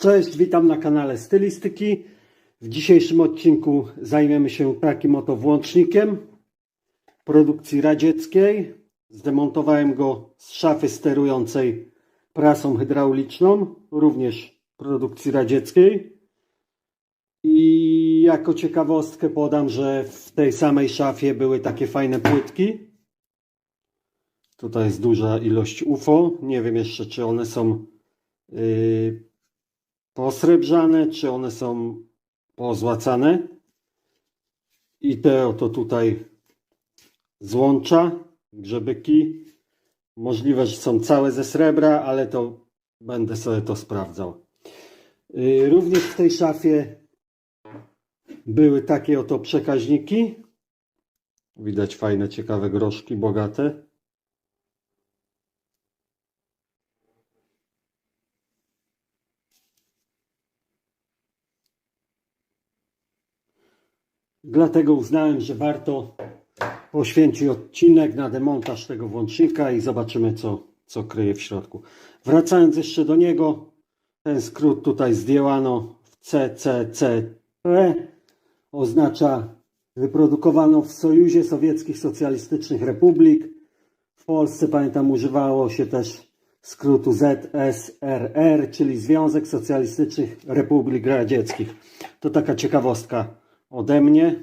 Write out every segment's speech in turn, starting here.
Cześć, witam na kanale Stylistyki. W dzisiejszym odcinku zajmiemy się takim oto włącznikiem produkcji radzieckiej. Zdemontowałem go z szafy sterującej prasą hydrauliczną, również produkcji radzieckiej. I jako ciekawostkę podam, że w tej samej szafie były takie fajne płytki. Tutaj jest duża ilość UFO. Nie wiem jeszcze, czy one są yy, posrebrzane, czy one są pozłacane. I te oto tutaj złącza, grzebyki. Możliwe, że są całe ze srebra, ale to będę sobie to sprawdzał. Yy, Również w tej szafie były takie oto przekaźniki. Widać fajne, ciekawe groszki, bogate. Dlatego uznałem, że warto poświęcić odcinek na demontaż tego włącznika i zobaczymy, co, co kryje w środku. Wracając jeszcze do niego, ten skrót tutaj zdjęłano w CCCP. Oznacza wyprodukowano w Sojuzie Sowieckich Socjalistycznych Republik. W Polsce, pamiętam, używało się też skrótu ZSRR, czyli Związek Socjalistycznych Republik Radzieckich. To taka ciekawostka ode mnie.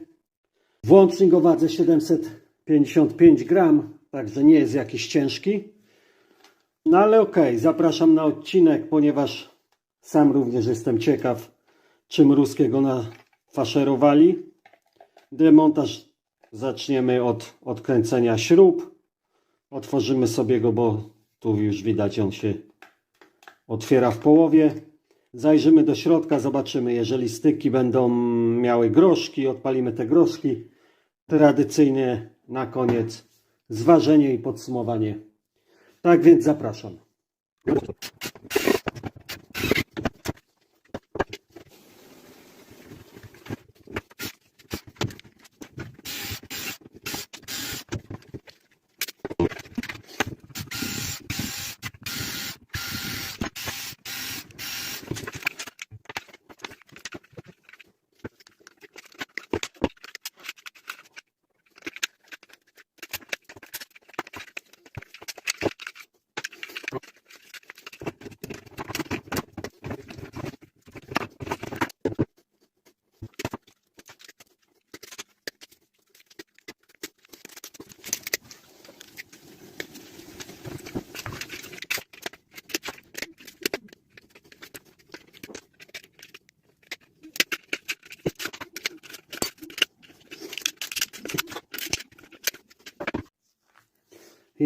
Włącznik o wadze 755 gram, także nie jest jakiś ciężki. No ale okej, zapraszam na odcinek, ponieważ sam również jestem ciekaw, czym ruskiego nafaszerowali. Demontaż zaczniemy od odkręcenia śrub. Otworzymy sobie go, bo tu już widać, on się otwiera w połowie. Zajrzymy do środka, zobaczymy, jeżeli styki będą miały groszki, odpalimy te groszki. Tradycyjnie na koniec zważenie i podsumowanie. Tak więc zapraszam.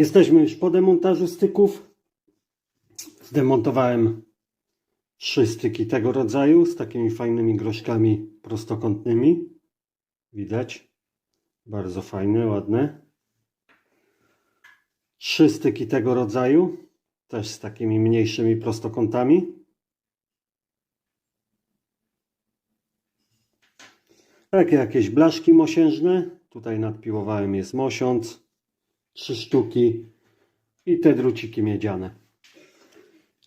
Jesteśmy już po demontażu styków. Zdemontowałem trzy styki tego rodzaju z takimi fajnymi groszkami prostokątnymi. Widać. Bardzo fajne, ładne. Trzy styki tego rodzaju, też z takimi mniejszymi prostokątami. Takie jakieś blaszki mosiężne. Tutaj nadpiłowałem jest mosiąc trzy sztuki i te druciki miedziane.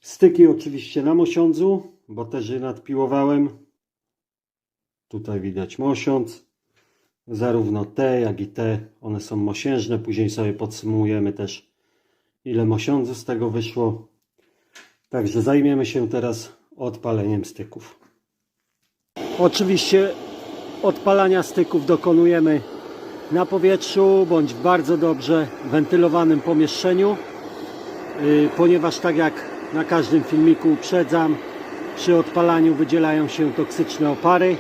Styki oczywiście na mosiądzu, bo też je nadpiłowałem. Tutaj widać mosiądz. Zarówno te, jak i te, one są mosiężne. Później sobie podsumujemy też, ile mosiądzu z tego wyszło. Także zajmiemy się teraz odpaleniem styków. Oczywiście odpalania styków dokonujemy na powietrzu bądź w bardzo dobrze wentylowanym pomieszczeniu, yy, ponieważ tak jak na każdym filmiku uprzedzam, przy odpalaniu wydzielają się toksyczne opary.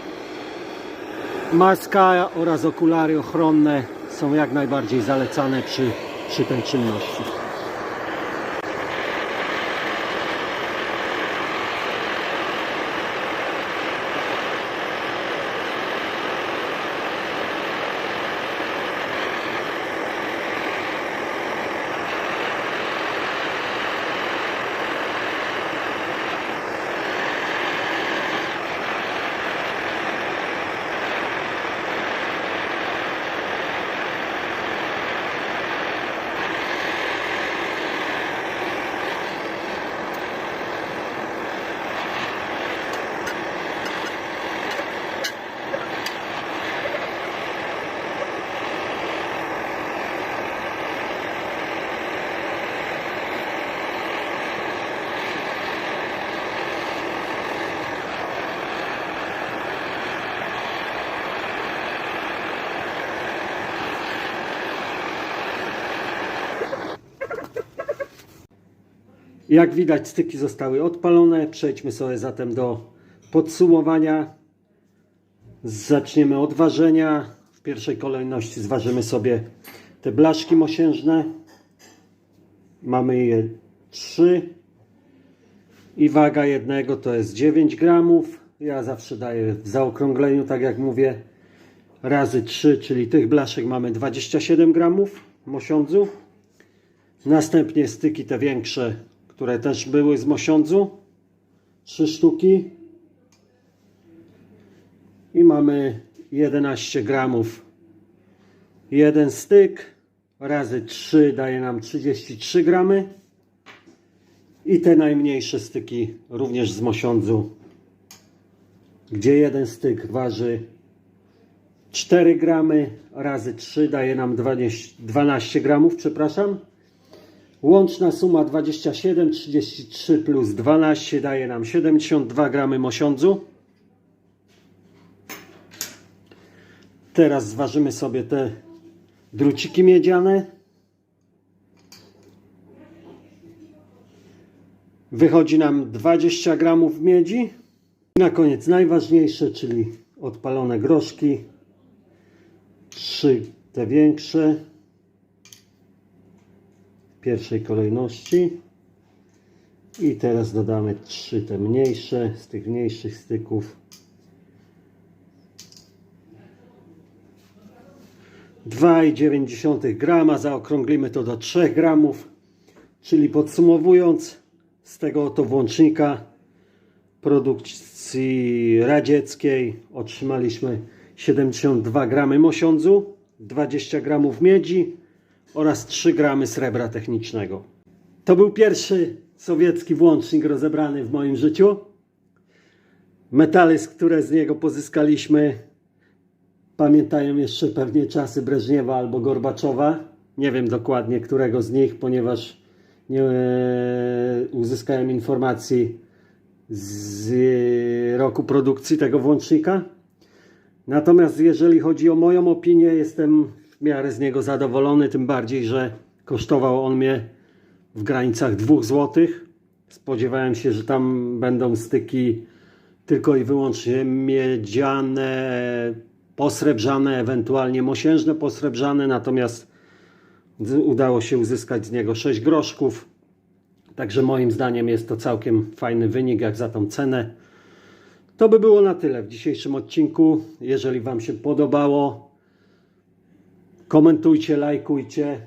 Maska oraz okulary ochronne są jak najbardziej zalecane przy, przy tej czynności. Jak widać, styki zostały odpalone. Przejdźmy sobie zatem do podsumowania. Zaczniemy od ważenia. W pierwszej kolejności zważymy sobie te blaszki mosiężne. Mamy je 3 i waga jednego to jest 9 gramów. Ja zawsze daję w zaokrągleniu, tak jak mówię, razy 3, czyli tych blaszek mamy 27 gramów mosiądzu. Następnie styki te większe, które też były z mosiądzu. 3 sztuki. I mamy 11 gramów. Jeden styk razy 3 daje nam 33 gramy. I te najmniejsze styki również z mosiądzu, gdzie jeden styk waży 4 gramy razy 3 daje nam 20, 12 gramów, przepraszam. Łączna suma 27, 33 plus 12 daje nam 72 gramy mosiądzu. Teraz zważymy sobie te druciki miedziane. Wychodzi nam 20 gramów miedzi. Na koniec najważniejsze, czyli odpalone groszki. Trzy te większe. Pierwszej kolejności. I teraz dodamy trzy te mniejsze z tych mniejszych styków. 2,9 grama, zaokrąglimy to do 3 gramów, czyli podsumowując z tego oto włącznika produkcji radzieckiej otrzymaliśmy 72 gramy mosiądzu, 20 gramów miedzi oraz 3 gramy srebra technicznego. To był pierwszy sowiecki włącznik rozebrany w moim życiu. Metale, które z niego pozyskaliśmy, Pamiętają jeszcze pewnie czasy Breżniewa albo Gorbaczowa. Nie wiem dokładnie którego z nich, ponieważ nie e, uzyskałem informacji z e, roku produkcji tego włącznika. Natomiast jeżeli chodzi o moją opinię, jestem miarę z niego zadowolony, tym bardziej, że kosztował on mnie w granicach 2 zł. Spodziewałem się, że tam będą styki tylko i wyłącznie miedziane, posrebrzane, ewentualnie mosiężne posrebrzane, natomiast udało się uzyskać z niego 6 groszków. Także moim zdaniem jest to całkiem fajny wynik jak za tą cenę. To by było na tyle w dzisiejszym odcinku. Jeżeli Wam się podobało, komentujcie, lajkujcie,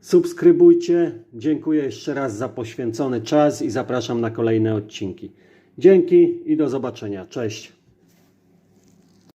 subskrybujcie. Dziękuję jeszcze raz za poświęcony czas i zapraszam na kolejne odcinki. Dzięki i do zobaczenia. Cześć.